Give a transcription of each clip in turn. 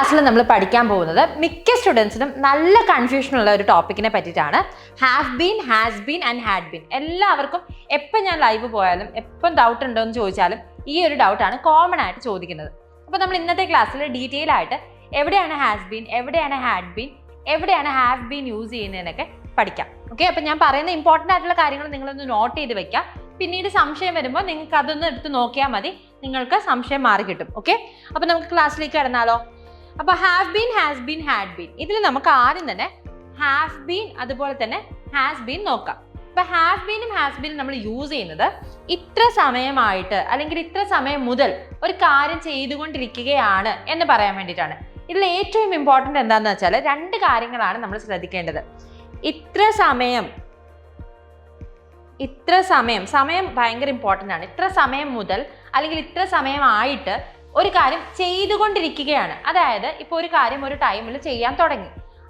ക്ലാസ്സിൽ നമ്മൾ പഠിക്കാൻ പോകുന്നത് മിക്ക സ്റ്റുഡൻസിനും നല്ല കൺഫ്യൂഷൻ ഉള്ള ഒരു ടോപ്പിക്കിനെ പറ്റിയിട്ടാണ്. Have been has been and had been എല്ലാവർക്കും എപ്പം ഞാൻ ലൈവ് പോയാലും എപ്പം ഡൗട്ട് ഉണ്ടോ എന്ന് ചോദിച്ചാലും ഈ ഒരു ഡൗട്ടാണ് കോമൺ ആയിട്ട് ചോദിക്കുന്നത്. അപ്പോൾ നമ്മൾ ഇന്നത്തെ ക്ലാസ്സിൽ ഡീറ്റെയിൽ ആയിട്ട് എവിടെയാണ് ഹാസ് ബീൻ എവിടെയാണ് ഹാഡ് ബീൻ എവിടെയാണ് ഹാവ് ബീൻ യൂസ് ചെയ്യുന്നതിനൊക്കെ പഠിക്കാം. ഓക്കെ അപ്പം ഞാൻ പറയുന്ന ഇമ്പോർട്ടന്റ് ആയിട്ടുള്ള കാര്യങ്ങൾ നിങ്ങളൊന്ന് നോട്ട് ചെയ്ത് വെക്കാം. പിന്നീട് സംശയം വരുമ്പോൾ നിങ്ങൾക്ക് അതൊന്ന് എടുത്ത് നോക്കിയാൽ മതി. നിങ്ങൾക്ക് സംശയം മാറി കിട്ടും. ഓക്കെ അപ്പം നമുക്ക് ക്ലാസ്സിലേക്ക് കടന്നാലോ? അപ്പോൾ have been has been had been ഇതിൽ നമുക്ക് ആദ്യം തന്നെ ഹാവ് ബീൻ അതുപോലെ തന്നെ ഹാസ് ബീൻ നോക്കാം. ഇപ്പൊ ഹാവ് ബീനും ഹാസ് ബീനും നമ്മൾ യൂസ് ചെയ്യുന്നത് ഇത്ര സമയമായിട്ട് അല്ലെങ്കിൽ ഇത്ര സമയം മുതൽ ഒരു കാര്യം ചെയ്തുകൊണ്ടിരിക്കുകയാണ് എന്ന് പറയാൻ വേണ്ടിയിട്ടാണ്. ഇതിൽ ഏറ്റവും ഇമ്പോർട്ടന്റ് എന്താണെന്ന് വെച്ചാൽ രണ്ട് കാര്യങ്ങളാണ് നമ്മൾ ശ്രദ്ധിക്കേണ്ടത്. ഇത്ര സമയം ഇത്ര സമയം സമയം ഭയങ്കര ഇമ്പോർട്ടന്റ് ആണ്. ഇത്ര സമയം മുതൽ അല്ലെങ്കിൽ ഇത്ര സമയമായിട്ട് ഒരു കാര്യം ചെയ്തുകൊണ്ടിരിക്കുകയാണ്. അതായത് ഇപ്പോൾ ഒരു കാര്യം ഒരു ടൈമിൽ ചെയ്യാൻ തുടങ്ങി.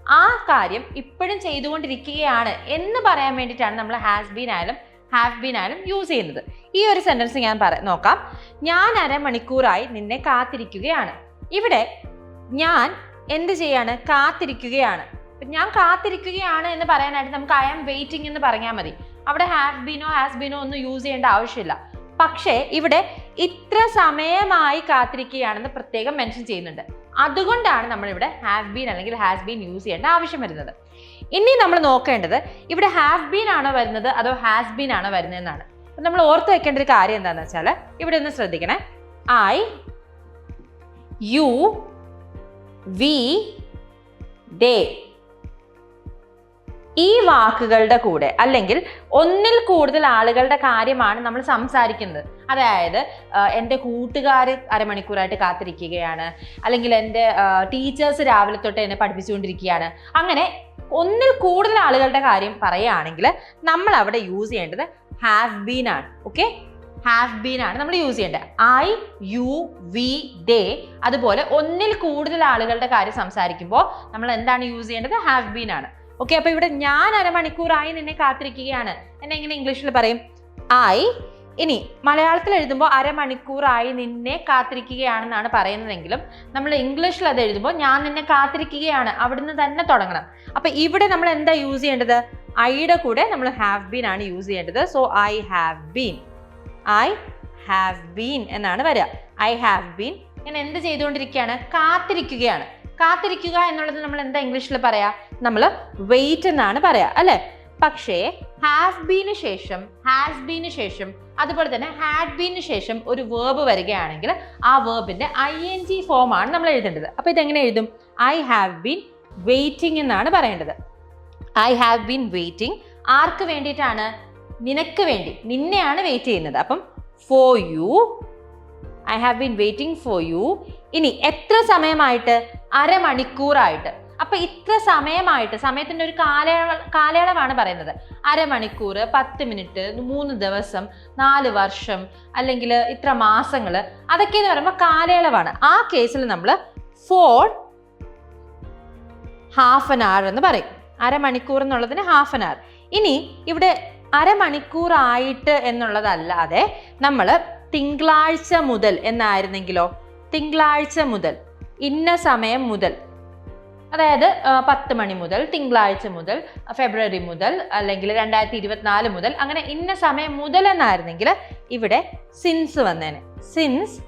ആ കാര്യം ഇപ്പോഴും ചെയ്തുകൊണ്ടിരിക്കുകയാണ് എന്ന് പറയാൻ വേണ്ടിയിട്ടാണ് നമ്മൾ ഹാസ് ബീൻ ആയാലും ഹാവ് ബീൻ ആയാലും യൂസ് ചെയ്യുന്നത്. ഈ ഒരു സെന്റൻസ് ഞാൻ പറ നോക്കാം. ഞാൻ അരമണിക്കൂറായി നിന്നെ കാത്തിരിക്കുകയാണ്. ഇവിടെ ഞാൻ എന്ത് ചെയ്യാണ്? കാത്തിരിക്കുകയാണ്. ഞാൻ കാത്തിരിക്കുകയാണ് എന്ന് പറയാനായിട്ട് നമുക്ക് ഐ ആം വെയിറ്റിംഗ് എന്ന് പറഞ്ഞാൽ മതി. അവിടെ ഹാവ് ബീനോ ഹാസ് ബീനോ ഒന്നും യൂസ് ചെയ്യേണ്ട ആവശ്യമില്ല. പക്ഷേ ഇവിടെ ഇത്ര സമയമായി കാത്തിരിക്കുകയാണെന്ന് പ്രത്യേകം മെൻഷൻ ചെയ്യുന്നുണ്ട്. അതുകൊണ്ടാണ് നമ്മളിവിടെ ഹാവ് ബീൻ അല്ലെങ്കിൽ ഹാസ് ബീൻ യൂസ് ചെയ്യേണ്ട ആവശ്യം വരുന്നത്. ഇനി നമ്മൾ നോക്കേണ്ടത് ഇവിടെ ഹാവ് ബീൻ ആണോ വരുന്നത് അതോ ഹാസ് ബീൻ ആണോ വരുന്നതെന്നാണ്. അപ്പം നമ്മൾ ഓർത്ത് വെക്കേണ്ട ഒരു കാര്യം എന്താണെന്ന് വെച്ചാൽ ഇവിടെ ഒന്ന് ശ്രദ്ധിക്കണേ. ഐ യു വി ഡേ ഈ വാക്കുകളുടെ കൂടെ അല്ലെങ്കിൽ ഒന്നിൽ കൂടുതൽ ആളുകളുടെ കാര്യമാണ് നമ്മൾ സംസാരിക്കുന്നത്. അതായത് എന്റെ കൂട്ടുകാർ അരമണിക്കൂറായിട്ട് കാത്തിരിക്കുകയാണ്. അല്ലെങ്കിൽ എന്റെ ടീച്ചേഴ്സ് രാവിലെ തൊട്ട് എന്നെ പഠിപ്പിച്ചുകൊണ്ടിരിക്കുകയാണ്. അങ്ങനെ ഒന്നിൽ കൂടുതൽ ആളുകളുടെ കാര്യം പറയുകയാണെങ്കിൽ നമ്മൾ അവിടെ യൂസ് ചെയ്യേണ്ടത് ഹാവ് ബീൻ ആണ്. ഓക്കെ ഹാവ് ബീൻ ആണ് നമ്മൾ യൂസ് ചെയ്യേണ്ടത്. ഐ യു വി ഡേ അതുപോലെ ഒന്നിൽ കൂടുതൽ ആളുകളുടെ കാര്യം സംസാരിക്കുമ്പോൾ നമ്മൾ എന്താണ് യൂസ് ചെയ്യേണ്ടത്? ഹാവ് ബീൻ ആണ്. ഓക്കെ അപ്പൊ ഇവിടെ ഞാൻ അരമണിക്കൂറായി നിന്നെ കാത്തിരിക്കുകയാണ്. എന്നെ എങ്ങനെ ഇംഗ്ലീഷിൽ പറയും? ഐ ഇനി മലയാളത്തിൽ എഴുതുമ്പോൾ അരമണിക്കൂറായി നിന്നെ കാത്തിരിക്കുകയാണെന്നാണ് പറയുന്നതെങ്കിലും നമ്മൾ ഇംഗ്ലീഷിൽ അത് എഴുതുമ്പോൾ ഞാൻ നിന്നെ കാത്തിരിക്കുകയാണ് അവിടുന്ന് തന്നെ തുടങ്ങണം. അപ്പൊ ഇവിടെ നമ്മൾ എന്താ യൂസ് ചെയ്യേണ്ടത്? ഐയുടെ കൂടെ നമ്മൾ ഹാവ് ബീൻ ആണ് യൂസ് ചെയ്യേണ്ടത്. So I have been I have been എന്നാണ് വരിക. ഐ ഹാവ് ബീൻ ഞാൻ എന്ത് ചെയ്തുകൊണ്ടിരിക്കുകയാണ്? കാത്തിരിക്കുകയാണ്. കാത്തിരിക്കുക എന്നുള്ളത് നമ്മൾ എന്താ ഇംഗ്ലീഷിൽ പറയാ? നമ്മൾ വെയിറ്റ് എന്നാണ് പറയാ അല്ലെ? പക്ഷേ ഹാസ് ബീന് ശേഷം ഹാസ് ബീന് ശേഷം അതുപോലെ തന്നെ ഹാഡ് ബീന് ശേഷം ഒരു വേർബ് വരികയാണെങ്കിൽ ആ വേർബിന്റെ ഐ എൻ ജി ഫോം ആണ് നമ്മൾ എഴുതേണ്ടത്. അപ്പൊ ഇതെങ്ങനെ എഴുതും? ഐ ഹാവ് ബീൻ വെയിറ്റിംഗ് എന്നാണ് പറയേണ്ടത്. ഐ ഹാവ് ബീൻ വെയിറ്റിംഗ് ആർക്ക് വേണ്ടിയിട്ടാണ്? നിനക്ക് വേണ്ടി നിന്നെയാണ് വെയിറ്റ് ചെയ്യുന്നത്. അപ്പം for you I have been waiting for you ഇനി എത്ര സമയമായിട്ട്? അരമണിക്കൂറായിട്ട്. അപ്പൊ ഇത്ര സമയമായിട്ട് സമയത്തിന്റെ ഒരു കാലയള കാലയളവാണ് പറയുന്നത്. അരമണിക്കൂർ പത്ത് മിനിറ്റ് മൂന്ന് ദിവസം നാല് വർഷം അല്ലെങ്കിൽ ഇത്ര മാസങ്ങൾ അതൊക്കെ എന്ന് പറയുമ്പോൾ കാലയളവാണ്. ആ കേസിൽ നമ്മൾ ഫോർ ഹാഫ് ആൻ അവർ എന്ന് പറയും. അരമണിക്കൂർ എന്നുള്ളതിന് ഹാഫ് ആൻ അവർ ഇനി ഇവിടെ അരമണിക്കൂറായിട്ട് എന്നുള്ളതല്ലാതെ നമ്മൾ തിങ്കളാഴ്ച മുതൽ എന്നായിരുന്നെങ്കിലോ? തിങ്കളാഴ്ച മുതൽ. ഇന്ന സമയം മുതൽ. അതായത് പത്ത് മണി മുതൽ തിങ്കളാഴ്ച മുതൽ ഫെബ്രുവരി മുതൽ അല്ലെങ്കിൽ രണ്ടായിരത്തി ഇരുപത്തിനാല് മുതൽ അങ്ങനെ ഇന്ന സമയം മുതൽ എന്നായിരുന്നെങ്കിൽ ഇവിടെ സിൻസ് വന്നേനെ. സിൻസ്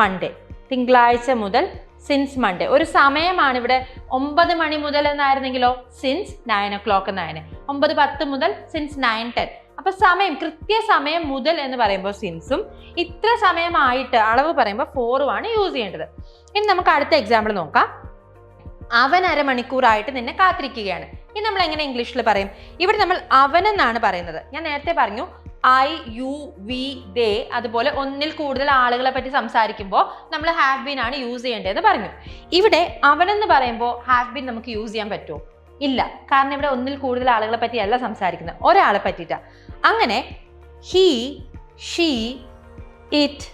മൺഡേ തിങ്കളാഴ്ച മുതൽ സിൻസ് മൺഡേ ഒരു സമയമാണ് ഇവിടെ ഒമ്പത് മണി മുതൽ എന്നായിരുന്നെങ്കിലോ? സിൻസ് നയൻ ഒ ക്ലോക്ക് എന്നായനെ. ഒമ്പത് പത്ത് മുതൽ സിൻസ് നയൻ ടെൻ അപ്പൊ സമയം കൃത്യസമയം മുതൽ എന്ന് പറയുമ്പോൾ സിൻസും ഇത്ര സമയമായിട്ട് അളവ് പറയുമ്പോൾ ഫോറുമാണ് യൂസ് ചെയ്യേണ്ടത്. ഇനി നമുക്ക് അടുത്ത എക്സാമ്പിൾ നോക്കാം. അവൻ അരമണിക്കൂറായിട്ട് നിന്നെ കാത്തിരിക്കുകയാണ്. ഇനി നമ്മൾ എങ്ങനെ ഇംഗ്ലീഷിൽ പറയും? ഇവിടെ നമ്മൾ അവൻ എന്നാണ് പറയുന്നത്. ഞാൻ നേരത്തെ പറഞ്ഞു ഐ യു വി ദേ അതുപോലെ ഒന്നിൽ കൂടുതൽ ആളുകളെ പറ്റി സംസാരിക്കുമ്പോൾ നമ്മൾ ഹാവ് ബീൻ ആണ് യൂസ് ചെയ്യേണ്ടതെന്ന് പറഞ്ഞു. ഇവിടെ അവൻ എന്ന് പറയുമ്പോൾ ഹാവ് ബീൻ നമുക്ക് യൂസ് ചെയ്യാൻ പറ്റുമോ? ഇല്ല. കാരണം ഇവിടെ ഒന്നിൽ കൂടുതൽ ആളുകളെ പറ്റിയല്ല സംസാരിക്കുന്നത്. ഒരാളെ പറ്റിയിട്ടാണ് അങ്ങനെ ഹീ ഷീ ഇറ്റ്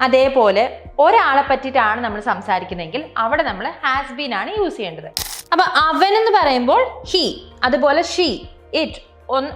അതേപോലെ ഒരാളെ പറ്റിയിട്ടാണ് നമ്മൾ സംസാരിക്കുന്നതെങ്കിൽ അവിടെ നമ്മൾ ഹാസ് ബീൻ ആണ് യൂസ് ചെയ്യേണ്ടത്. അപ്പൊ അവൻ എന്ന് പറയുമ്പോൾ ഹി അതുപോലെ ഷീ ഇറ്റ്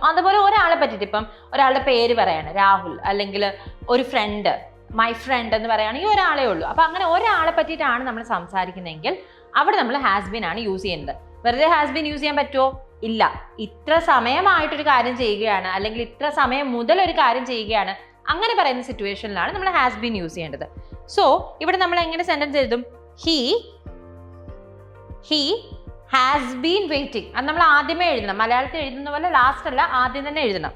അതുപോലെ ഒരാളെ പറ്റിയിട്ട് ഇപ്പം ഒരാളുടെ പേര് പറയാണ്. രാഹുൽ അല്ലെങ്കിൽ ഒരു ഫ്രണ്ട് മൈ ഫ്രണ്ട് എന്ന് പറയുകയാണെങ്കിൽ ഒരാളേ ഉള്ളൂ. അപ്പൊ അങ്ങനെ ഒരാളെ പറ്റിയിട്ടാണ് നമ്മൾ സംസാരിക്കുന്നതെങ്കിൽ അവിടെ നമ്മൾ ഹാസ് ബീൻ ആണ് യൂസ് ചെയ്യുന്നത്. വെറുതെ ഹാസ് ബീൻ യൂസ് ചെയ്യാൻ പറ്റുമോ ഇല്ല. ഇത്ര സമയമായിട്ടൊരു കാര്യം ചെയ്യുകയാണ് അല്ലെങ്കിൽ ഇത്ര സമയം മുതൽ ഒരു കാര്യം ചെയ്യുകയാണ് അങ്ങനെ പറയുന്ന സിറ്റുവേഷനിലാണ് നമ്മൾ ഹാസ് ബീൻ യൂസ് ചെയ്യേണ്ടത്. സോ ഇവിടെ നമ്മൾ എങ്ങനെ സെന്റൻസ് എഴുതും? He he has been waiting അത് നമ്മൾ ആദ്യമേ എഴുതണം. മലയാളത്തിൽ എഴുതുന്ന പോലെ ലാസ്റ്റ് അല്ല ആദ്യം തന്നെ എഴുതണം.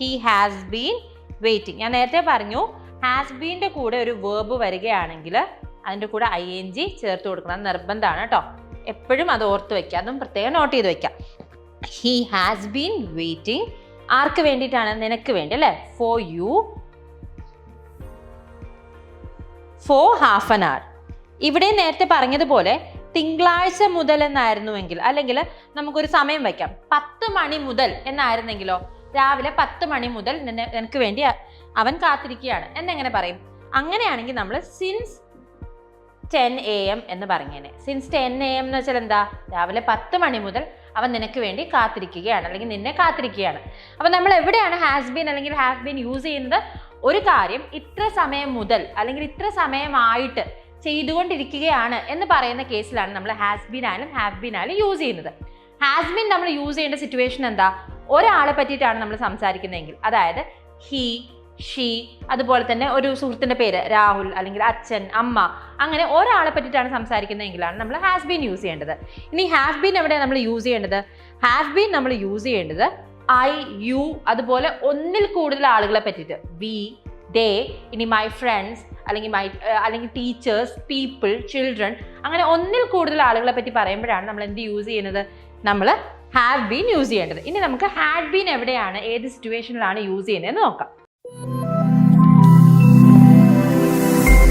ഹീ ഹാസ് ബീൻ വെയിറ്റിംഗ് ഞാൻ നേരത്തെ പറഞ്ഞു ഹാസ് ബീന്റെ കൂടെ ഒരു വേർബ് വരികയാണെങ്കിൽ അതിന്റെ കൂടെ ഐ എൻ ജി ചേർത്ത് കൊടുക്കണം. നിർബന്ധമാണ് കേട്ടോ. എപ്പോഴും അത് ഓർത്ത് വയ്ക്കുക അതും പ്രത്യേകം നോട്ട് ചെയ്ത് വയ്ക്കുക ഹീ ഹാസ് ബീൻ വെയിറ്റിംഗ് ആർക്ക് വേണ്ടിയിട്ടാണ്? നിനക്ക് വേണ്ടി അല്ലേ? For you for half an hour ഇവിടെ നേരത്തെ പറഞ്ഞതുപോലെ തിങ്കളാഴ്ച മുതൽ എന്നായിരുന്നുവെങ്കിൽ അല്ലെങ്കിൽ നമുക്കൊരു സമയം വയ്ക്കാം പത്ത് മണി മുതൽ എന്നായിരുന്നെങ്കിലോ രാവിലെ പത്ത് മണി മുതൽ നിനക്ക് വേണ്ടി അവൻ കാത്തിരിക്കുകയാണ്. എന്നെങ്ങനെ പറയും? അങ്ങനെയാണെങ്കിൽ നമ്മൾ സിൻസ് ടെൻ എ എം എന്ന് പറഞ്ഞേനെ. സിൻസ് ടെൻ എ എം എന്ന് വെച്ചാൽ എന്താ? രാവിലെ പത്ത് മണി മുതൽ അവൻ നിനക്ക് വേണ്ടി കാത്തിരിക്കുകയാണ് അല്ലെങ്കിൽ നിന്നെ കാത്തിരിക്കുകയാണ്. അപ്പം നമ്മൾ എവിടെയാണ് ഹാസ് ബീൻ അല്ലെങ്കിൽ ഹാസ് ബീൻ യൂസ് ചെയ്യുന്നത്? ഒരു കാര്യം ഇത്ര സമയം മുതൽ അല്ലെങ്കിൽ ഇത്ര സമയമായിട്ട് ചെയ്തുകൊണ്ടിരിക്കുകയാണ് എന്ന് പറയുന്ന കേസിലാണ് നമ്മൾ ഹാസ് ബീൻ ആയാലും ഹാവ് ബീൻ ആയാലും യൂസ് ചെയ്യുന്നത്. ഹാസ് ബീൻ നമ്മൾ യൂസ് ചെയ്യേണ്ട സിറ്റുവേഷൻ എന്താ? ഒരാളെ പറ്റിയിട്ടാണ് നമ്മൾ സംസാരിക്കുന്നതെങ്കിൽ. അതായത് ഹീ ഷീ അതുപോലെ തന്നെ ഒരു സുഹൃത്തിന്റെ പേര് രാഹുൽ അല്ലെങ്കിൽ അച്ഛൻ അമ്മ അങ്ങനെ ഒരാളെ പറ്റിയിട്ടാണ് സംസാരിക്കുന്നതെങ്കിലാണ് നമ്മൾ ഹാസ് ബീൻ യൂസ് ചെയ്യേണ്ടത്. ഇനി ഹാവ് ബീൻ എവിടെയാണ് നമ്മൾ യൂസ് ചെയ്യേണ്ടത്? ഹാവ് ബീൻ നമ്മൾ യൂസ് ചെയ്യേണ്ടത് ഐ യു അതുപോലെ ഒന്നിൽ കൂടുതൽ ആളുകളെ പറ്റിയിട്ട്. വി ദേ ഇനി മൈ ഫ്രണ്ട്സ് അല്ലെങ്കിൽ മൈ അല്ലെങ്കിൽ ടീച്ചേഴ്സ് പീപ്പിൾ ചിൽഡ്രൻ അങ്ങനെ ഒന്നിൽ കൂടുതൽ ആളുകളെ പറ്റി പറയുമ്പോഴാണ് നമ്മൾ എന്ത് യൂസ് ചെയ്യുന്നത്? നമ്മൾ ഹാവ് ബീൻ യൂസ് ചെയ്യേണ്ടത്. ഇനി നമുക്ക് ഹാഡ് ബീൻ എവിടെയാണ് ഏത് സിറ്റുവേഷനിലാണ് യൂസ് ചെയ്യുന്നതെന്ന് നോക്കാം.